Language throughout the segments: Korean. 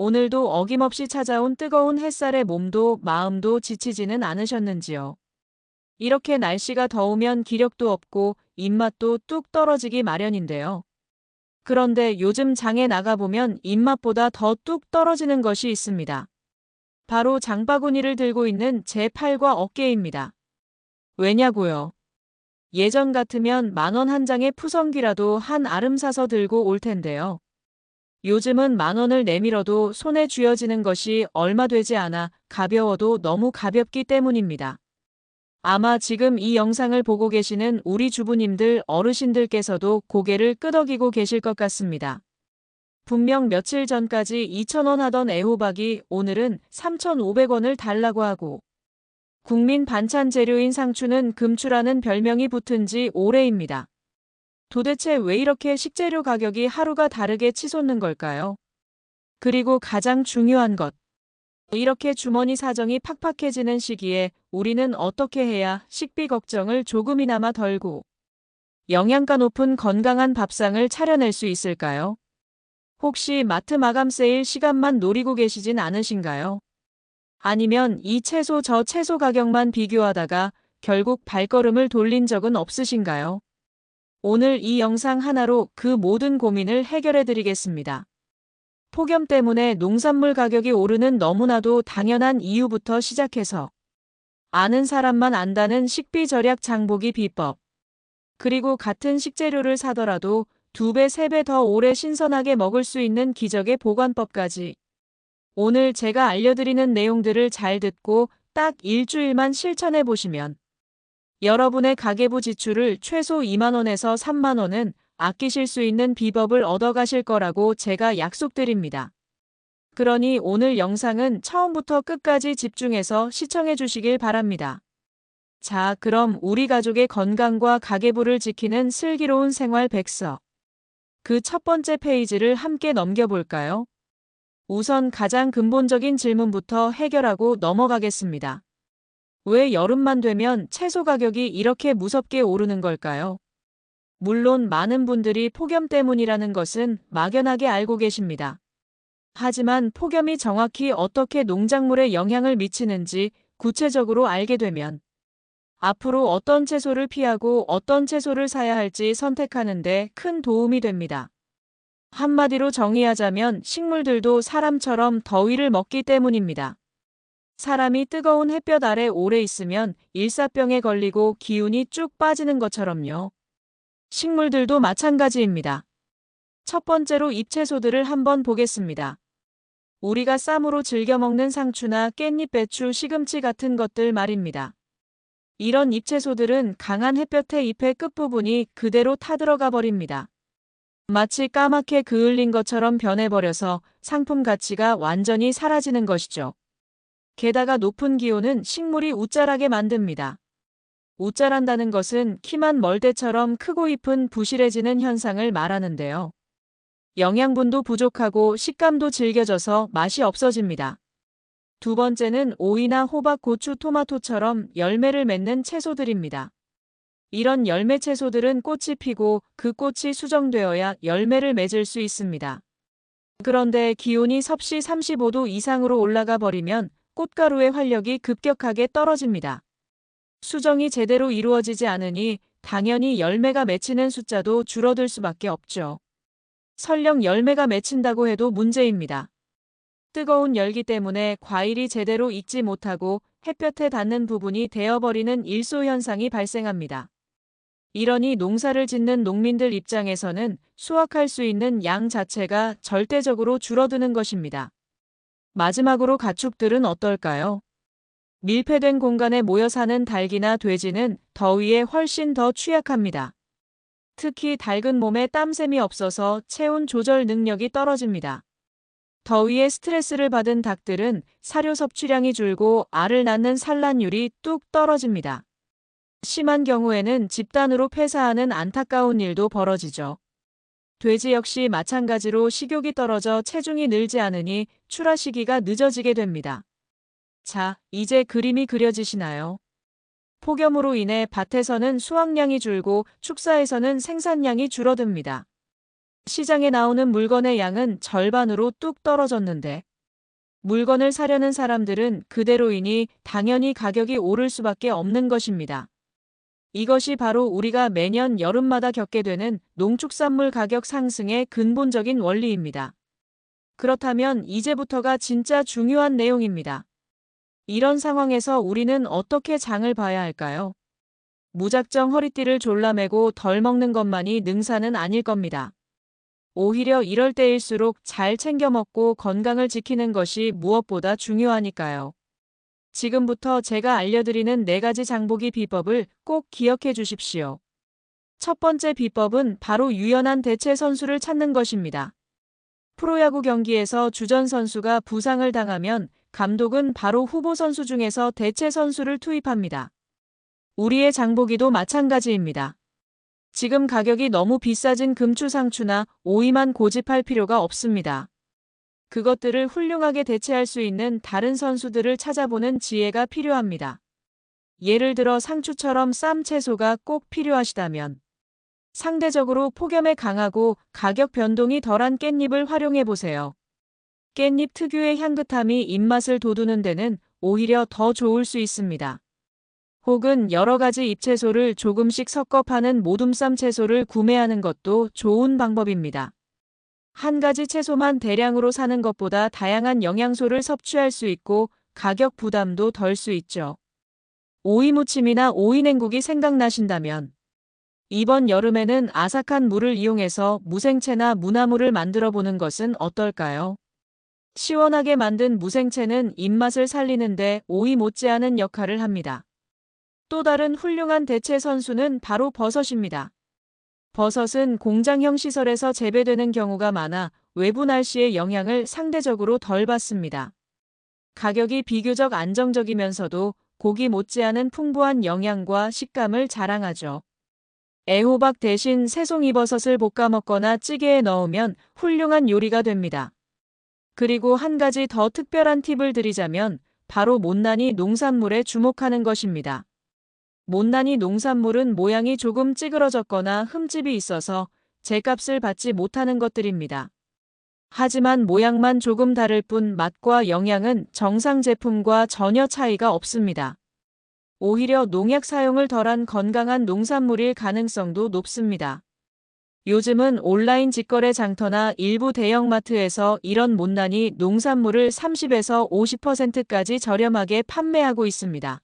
오늘도 어김없이 찾아온 뜨거운 햇살에 몸도 마음도 지치지는 않으셨는지요. 이렇게 날씨가 더우면 기력도 없고 입맛도 뚝 떨어지기 마련인데요. 그런데 요즘 장에 나가보면 입맛보다 더 뚝 떨어지는 것이 있습니다. 바로 장바구니를 들고 있는 제 팔과 어깨입니다. 왜냐고요? 예전 같으면 만원 한 장의 푸성기라도 한 아름 사서 들고 올 텐데요. 요즘은 만 원을 내밀어도 손에 쥐어지는 것이 얼마 되지 않아 가벼워도 너무 가볍기 때문입니다. 아마 지금 이 영상을 보고 계시는 우리 주부님들 어르신들께서도 고개를 끄덕이고 계실 것 같습니다. 분명 며칠 전까지 2,000원 하던 애호박이 오늘은 3,500원을 달라고 하고 국민 반찬 재료인 상추는 금추라는 별명이 붙은 지 오래입니다. 도대체 왜 이렇게 식재료 가격이 하루가 다르게 치솟는 걸까요? 그리고 가장 중요한 것. 이렇게 주머니 사정이 팍팍해지는 시기에 우리는 어떻게 해야 식비 걱정을 조금이나마 덜고 영양가 높은 건강한 밥상을 차려낼 수 있을까요? 혹시 마트 마감 세일 시간만 노리고 계시진 않으신가요? 아니면 이 채소 저 채소 가격만 비교하다가 결국 발걸음을 돌린 적은 없으신가요? 오늘 이 영상 하나로 그 모든 고민을 해결해 드리겠습니다. 폭염 때문에 농산물 가격이 오르는 너무나도 당연한 이유부터 시작해서 아는 사람만 안다는 식비 절약 장보기 비법 그리고 같은 식재료를 사더라도 두 배, 세 배 더 오래 신선하게 먹을 수 있는 기적의 보관법까지 오늘 제가 알려드리는 내용들을 잘 듣고 딱 일주일만 실천해 보시면 여러분의 가계부 지출을 최소 2만원에서 3만원은 아끼실 수 있는 비법을 얻어가실 거라고 제가 약속드립니다. 그러니 오늘 영상은 처음부터 끝까지 집중해서 시청해 주시길 바랍니다. 자, 그럼 우리 가족의 건강과 가계부를 지키는 슬기로운 생활 백서. 그 첫 번째 페이지를 함께 넘겨볼까요? 우선 가장 근본적인 질문부터 해결하고 넘어가겠습니다. 왜 여름만 되면 채소 가격이 이렇게 무섭게 오르는 걸까요? 물론 많은 분들이 폭염 때문이라는 것은 막연하게 알고 계십니다. 하지만 폭염이 정확히 어떻게 농작물에 영향을 미치는지 구체적으로 알게 되면 앞으로 어떤 채소를 피하고 어떤 채소를 사야 할지 선택하는데 큰 도움이 됩니다. 한마디로 정의하자면 식물들도 사람처럼 더위를 먹기 때문입니다. 사람이 뜨거운 햇볕 아래 오래 있으면 일사병에 걸리고 기운이 쭉 빠지는 것처럼요. 식물들도 마찬가지입니다. 첫 번째로 잎채소들을 한번 보겠습니다. 우리가 쌈으로 즐겨 먹는 상추나 깻잎, 배추, 시금치 같은 것들 말입니다. 이런 잎채소들은 강한 햇볕에 잎의 끝부분이 그대로 타들어가 버립니다. 마치 까맣게 그을린 것처럼 변해버려서 상품 가치가 완전히 사라지는 것이죠. 게다가 높은 기온은 식물이 우짜라게 만듭니다. 우짜란다는 것은 키만 멀대처럼 크고 잎은 부실해지는 현상을 말하는데요. 영양분도 부족하고 식감도 질겨져서 맛이 없어집니다. 두 번째는 오이나 호박, 고추, 토마토처럼 열매를 맺는 채소들입니다. 이런 열매 채소들은 꽃이 피고 그 꽃이 수정되어야 열매를 맺을 수 있습니다. 그런데 기온이 섭씨 35도 이상으로 올라가 버리면 꽃가루의 활력이 급격하게 떨어집니다. 수정이 제대로 이루어지지 않으니 당연히 열매가 맺히는 숫자도 줄어들 수밖에 없죠. 설령 열매가 맺힌다고 해도 문제입니다. 뜨거운 열기 때문에 과일이 제대로 익지 못하고 햇볕에 닿는 부분이 되어버리는 일소 현상이 발생합니다. 이러니 농사를 짓는 농민들 입장에서는 수확할 수 있는 양 자체가 절대적으로 줄어드는 것입니다. 마지막으로 가축들은 어떨까요? 밀폐된 공간에 모여 사는 닭이나 돼지는 더위에 훨씬 더 취약합니다. 특히 닭은 몸에 땀샘이 없어서 체온 조절 능력이 떨어집니다. 더위에 스트레스를 받은 닭들은 사료 섭취량이 줄고 알을 낳는 산란율이 뚝 떨어집니다. 심한 경우에는 집단으로 폐사하는 안타까운 일도 벌어지죠. 돼지 역시 마찬가지로 식욕이 떨어져 체중이 늘지 않으니 출하 시기가 늦어지게 됩니다. 자, 이제 그림이 그려지시나요? 폭염으로 인해 밭에서는 수확량이 줄고 축사에서는 생산량이 줄어듭니다. 시장에 나오는 물건의 양은 절반으로 뚝 떨어졌는데 물건을 사려는 사람들은 그대로이니 당연히 가격이 오를 수밖에 없는 것입니다. 이것이 바로 우리가 매년 여름마다 겪게 되는 농축산물 가격 상승의 근본적인 원리입니다. 그렇다면 이제부터가 진짜 중요한 내용입니다. 이런 상황에서 우리는 어떻게 장을 봐야 할까요? 무작정 허리띠를 졸라매고 덜 먹는 것만이 능사는 아닐 겁니다. 오히려 이럴 때일수록 잘 챙겨 먹고 건강을 지키는 것이 무엇보다 중요하니까요. 지금부터 제가 알려드리는 네 가지 장보기 비법을 꼭 기억해 주십시오. 첫 번째 비법은 바로 유연한 대체 선수를 찾는 것입니다. 프로야구 경기에서 주전 선수가 부상을 당하면 감독은 바로 후보 선수 중에서 대체 선수를 투입합니다. 우리의 장보기도 마찬가지입니다. 지금 가격이 너무 비싸진 금추상추나 오이만 고집할 필요가 없습니다. 그것들을 훌륭하게 대체할 수 있는 다른 선수들을 찾아보는 지혜가 필요합니다. 예를 들어 상추처럼 쌈 채소가 꼭 필요하시다면 상대적으로 폭염에 강하고 가격 변동이 덜한 깻잎을 활용해 보세요. 깻잎 특유의 향긋함이 입맛을 돋우는 데는 오히려 더 좋을 수 있습니다. 혹은 여러 가지 잎채소를 조금씩 섞어 파는 모둠쌈 채소를 구매하는 것도 좋은 방법입니다. 한 가지 채소만 대량으로 사는 것보다 다양한 영양소를 섭취할 수 있고 가격 부담도 덜 수 있죠. 오이무침이나 오이냉국이 생각나신다면 이번 여름에는 아삭한 물을 이용해서 무생채나 무나물을 만들어 보는 것은 어떨까요? 시원하게 만든 무생채는 입맛을 살리는데 오이 못지않은 역할을 합니다. 또 다른 훌륭한 대체 선수는 바로 버섯입니다. 버섯은 공장형 시설에서 재배되는 경우가 많아 외부 날씨의 영향을 상대적으로 덜 받습니다. 가격이 비교적 안정적이면서도 고기 못지않은 풍부한 영양과 식감을 자랑하죠. 애호박 대신 새송이 버섯을 볶아 먹거나 찌개에 넣으면 훌륭한 요리가 됩니다. 그리고 한 가지 더 특별한 팁을 드리자면 바로 못난이 농산물에 주목하는 것입니다. 못난이 농산물은 모양이 조금 찌그러졌거나 흠집이 있어서 제값을 받지 못하는 것들입니다. 하지만 모양만 조금 다를 뿐 맛과 영양은 정상 제품과 전혀 차이가 없습니다. 오히려 농약 사용을 덜한 건강한 농산물일 가능성도 높습니다. 요즘은 온라인 직거래 장터나 일부 대형마트에서 이런 못난이 농산물을 30에서 50%까지 저렴하게 판매하고 있습니다.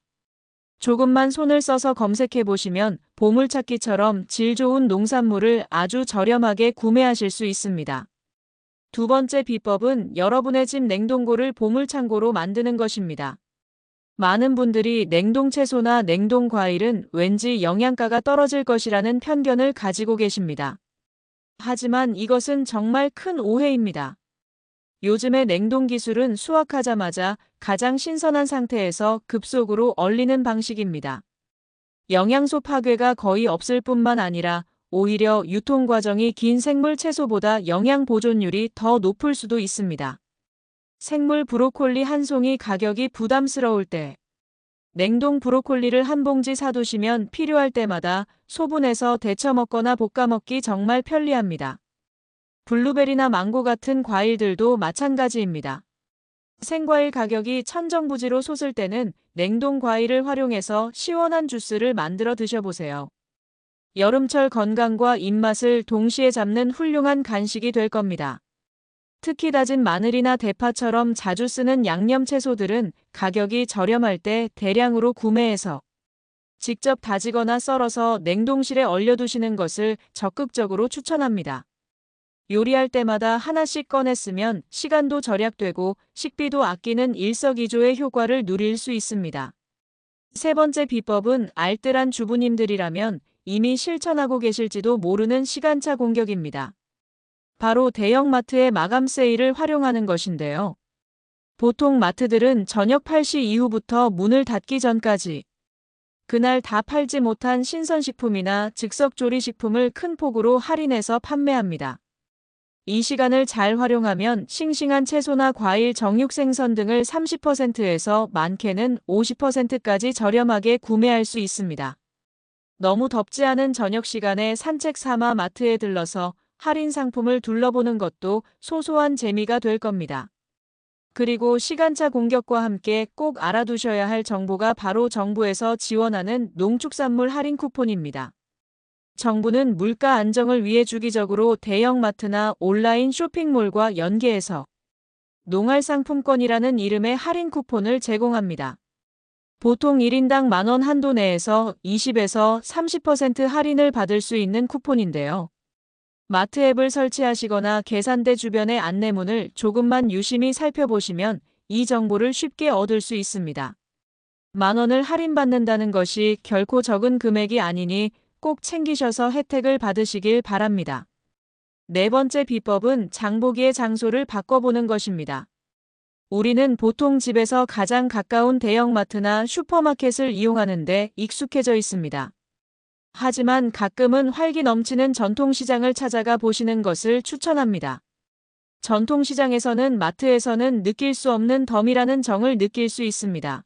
조금만 손을 써서 검색해 보시면 보물찾기처럼 질 좋은 농산물을 아주 저렴하게 구매하실 수 있습니다. 두 번째 비법은 여러분의 집 냉동고를 보물창고로 만드는 것입니다. 많은 분들이 냉동 채소나 냉동 과일은 왠지 영양가가 떨어질 것이라는 편견을 가지고 계십니다. 하지만 이것은 정말 큰 오해입니다. 요즘의 냉동 기술은 수확하자마자 가장 신선한 상태에서 급속으로 얼리는 방식입니다. 영양소 파괴가 거의 없을 뿐만 아니라 오히려 유통 과정이 긴 생물 채소보다 영양 보존율이 더 높을 수도 있습니다. 생물 브로콜리 한 송이 가격이 부담스러울 때 냉동 브로콜리를 한 봉지 사두시면 필요할 때마다 소분해서 데쳐 먹거나 볶아 먹기 정말 편리합니다. 블루베리나 망고 같은 과일들도 마찬가지입니다. 생과일 가격이 천정부지로 솟을 때는 냉동 과일을 활용해서 시원한 주스를 만들어 드셔보세요. 여름철 건강과 입맛을 동시에 잡는 훌륭한 간식이 될 겁니다. 특히 다진 마늘이나 대파처럼 자주 쓰는 양념 채소들은 가격이 저렴할 때 대량으로 구매해서 직접 다지거나 썰어서 냉동실에 얼려두시는 것을 적극적으로 추천합니다. 요리할 때마다 하나씩 꺼냈으면 시간도 절약되고 식비도 아끼는 일석이조의 효과를 누릴 수 있습니다. 세 번째 비법은 알뜰한 주부님들이라면 이미 실천하고 계실지도 모르는 시간차 공격입니다. 바로 대형마트의 마감 세일을 활용하는 것인데요. 보통 마트들은 저녁 8시 이후부터 문을 닫기 전까지 그날 다 팔지 못한 신선식품이나 즉석조리식품을 큰 폭으로 할인해서 판매합니다. 이 시간을 잘 활용하면 싱싱한 채소나 과일, 정육 생선 등을 30%에서 많게는 50%까지 저렴하게 구매할 수 있습니다. 너무 덥지 않은 저녁 시간에 산책 삼아 마트에 들러서 할인 상품을 둘러보는 것도 소소한 재미가 될 겁니다. 그리고 시간차 공격과 함께 꼭 알아두셔야 할 정보가 바로 정부에서 지원하는 농축산물 할인 쿠폰입니다. 정부는 물가 안정을 위해 주기적으로 대형마트나 온라인 쇼핑몰과 연계해서 농활상품권이라는 이름의 할인 쿠폰을 제공합니다. 보통 1인당 만원 한도 내에서 20에서 30% 할인을 받을 수 있는 쿠폰인데요. 마트 앱을 설치하시거나 계산대 주변의 안내문을 조금만 유심히 살펴보시면 이 정보를 쉽게 얻을 수 있습니다. 만 원을 할인받는다는 것이 결코 적은 금액이 아니니 꼭 챙기셔서 혜택을 받으시길 바랍니다. 네 번째 비법은 장보기의 장소를 바꿔보는 것입니다. 우리는 보통 집에서 가장 가까운 대형마트나 슈퍼마켓을 이용하는데 익숙해져 있습니다. 하지만 가끔은 활기 넘치는 전통시장을 찾아가 보시는 것을 추천합니다. 전통시장에서는 마트에서는 느낄 수 없는 덤이라는 정을 느낄 수 있습니다.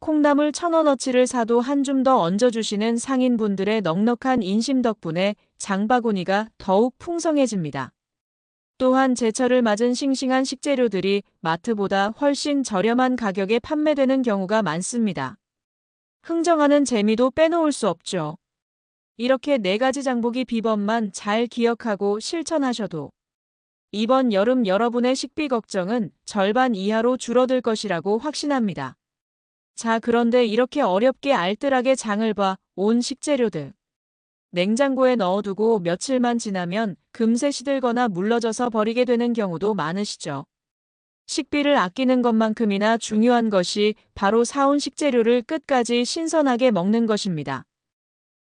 콩나물 천원어치를 사도 한 줌 더 얹어주시는 상인분들의 넉넉한 인심 덕분에 장바구니가 더욱 풍성해집니다. 또한 제철을 맞은 싱싱한 식재료들이 마트보다 훨씬 저렴한 가격에 판매되는 경우가 많습니다. 흥정하는 재미도 빼놓을 수 없죠. 이렇게 네 가지 장보기 비법만 잘 기억하고 실천하셔도 이번 여름 여러분의 식비 걱정은 절반 이하로 줄어들 것이라고 확신합니다. 자, 그런데 이렇게 어렵게 알뜰하게 장을 봐 온 식재료들. 냉장고에 넣어두고 며칠만 지나면 금세 시들거나 물러져서 버리게 되는 경우도 많으시죠. 식비를 아끼는 것만큼이나 중요한 것이 바로 사온 식재료를 끝까지 신선하게 먹는 것입니다.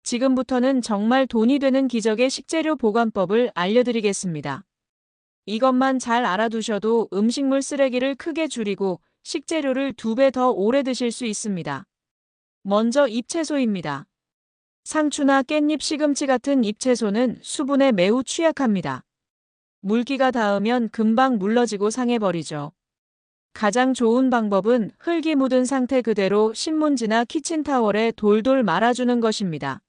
지금부터는 정말 돈이 되는 기적의 식재료 보관법을 알려드리겠습니다. 이것만 잘 알아두셔도 음식물 쓰레기를 크게 줄이고 식재료를 두배더 오래 드실 수 있습니다. 먼저 잎채소입니다. 상추나 깻잎 시금치 같은 잎채소는 수분에 매우 취약합니다. 물기가 닿으면 금방 물러지고 상해버리죠. 가장 좋은 방법은 흙이 묻은 상태 그대로 신문지나 키친타월에 돌돌 말아주는 것입니다.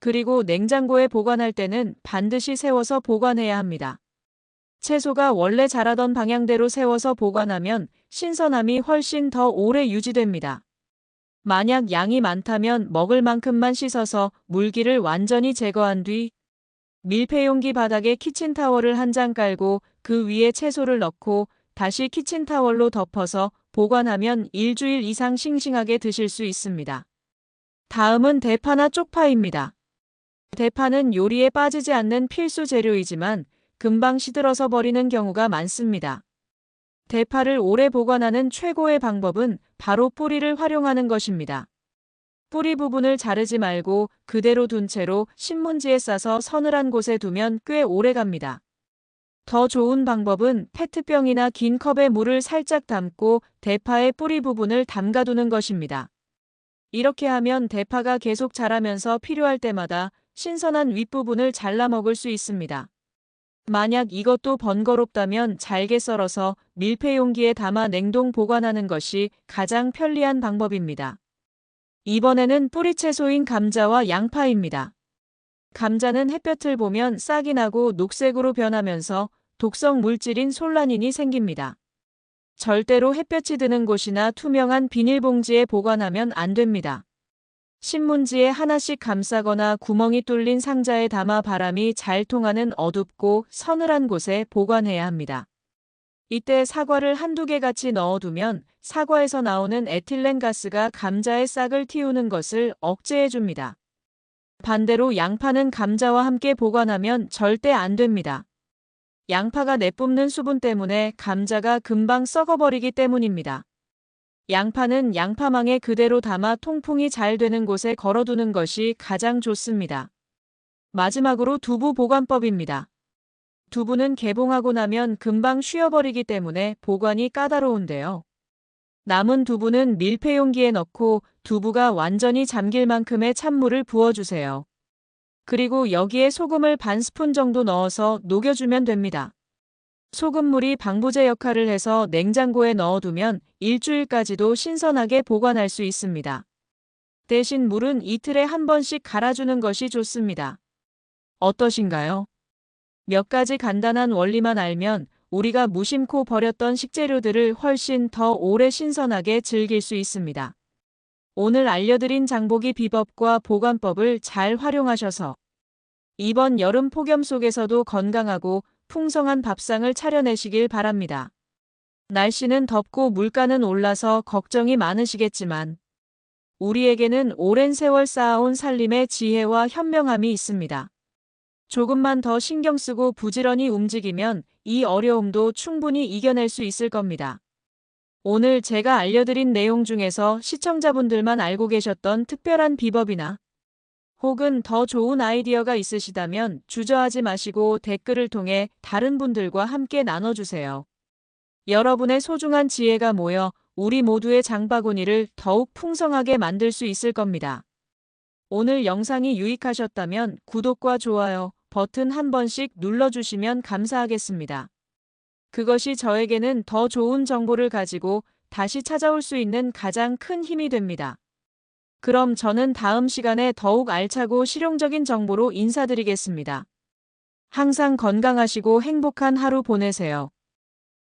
그리고 냉장고에 보관할 때는 반드시 세워서 보관해야 합니다. 채소가 원래 자라던 방향대로 세워서 보관하면 신선함이 훨씬 더 오래 유지됩니다. 만약 양이 많다면 먹을 만큼만 씻어서 물기를 완전히 제거한 뒤 밀폐용기 바닥에 키친타월을 한 장 깔고 그 위에 채소를 넣고 다시 키친타월로 덮어서 보관하면 일주일 이상 싱싱하게 드실 수 있습니다. 다음은 대파나 쪽파입니다. 대파는 요리에 빠지지 않는 필수 재료이지만 금방 시들어서 버리는 경우가 많습니다. 대파를 오래 보관하는 최고의 방법은 바로 뿌리를 활용하는 것입니다. 뿌리 부분을 자르지 말고 그대로 둔 채로 신문지에 싸서 서늘한 곳에 두면 꽤 오래 갑니다. 더 좋은 방법은 페트병이나 긴 컵에 물을 살짝 담고 대파의 뿌리 부분을 담가두는 것입니다. 이렇게 하면 대파가 계속 자라면서 필요할 때마다 신선한 윗부분을 잘라 먹을 수 있습니다. 만약 이것도 번거롭다면 잘게 썰어서 밀폐 용기에 담아 냉동 보관하는 것이 가장 편리한 방법입니다. 이번에는 뿌리채소인 감자와 양파입니다. 감자는 햇볕을 보면 싹이 나고 녹색으로 변하면서 독성 물질인 솔라닌이 생깁니다. 절대로 햇볕이 드는 곳이나 투명한 비닐봉지에 보관하면 안 됩니다. 신문지에 하나씩 감싸거나 구멍이 뚫린 상자에 담아 바람이 잘 통하는 어둡고 서늘한 곳에 보관해야 합니다. 이때 사과를 한두 개 같이 넣어두면 사과에서 나오는 에틸렌 가스가 감자의 싹을 틔우는 것을 억제해 줍니다. 반대로 양파는 감자와 함께 보관하면 절대 안 됩니다. 양파가 내뿜는 수분 때문에 감자가 금방 썩어버리기 때문입니다. 양파는 양파망에 그대로 담아 통풍이 잘 되는 곳에 걸어두는 것이 가장 좋습니다. 마지막으로 두부 보관법입니다. 두부는 개봉하고 나면 금방 쉬어버리기 때문에 보관이 까다로운데요. 남은 두부는 밀폐용기에 넣고 두부가 완전히 잠길 만큼의 찬물을 부어주세요. 그리고 여기에 소금을 반 스푼 정도 넣어서 녹여주면 됩니다. 소금물이 방부제 역할을 해서 냉장고에 넣어두면 일주일까지도 신선하게 보관할 수 있습니다. 대신 물은 이틀에 한 번씩 갈아주는 것이 좋습니다. 어떠신가요? 몇 가지 간단한 원리만 알면 우리가 무심코 버렸던 식재료들을 훨씬 더 오래 신선하게 즐길 수 있습니다. 오늘 알려드린 장보기 비법과 보관법을 잘 활용하셔서 이번 여름 폭염 속에서도 건강하고 풍성한 밥상을 차려내시길 바랍니다. 날씨는 덥고 물가는 올라서 걱정이 많으시겠지만 우리에게는 오랜 세월 쌓아온 살림의 지혜와 현명함이 있습니다. 조금만 더 신경 쓰고 부지런히 움직이면 이 어려움도 충분히 이겨낼 수 있을 겁니다. 오늘 제가 알려드린 내용 중에서 시청자분들만 알고 계셨던 특별한 비법이나 혹은 더 좋은 아이디어가 있으시다면 주저하지 마시고 댓글을 통해 다른 분들과 함께 나눠주세요. 여러분의 소중한 지혜가 모여 우리 모두의 장바구니를 더욱 풍성하게 만들 수 있을 겁니다. 오늘 영상이 유익하셨다면 구독과 좋아요 버튼 한 번씩 눌러주시면 감사하겠습니다. 그것이 저에게는 더 좋은 정보를 가지고 다시 찾아올 수 있는 가장 큰 힘이 됩니다. 그럼 저는 다음 시간에 더욱 알차고 실용적인 정보로 인사드리겠습니다. 항상 건강하시고 행복한 하루 보내세요.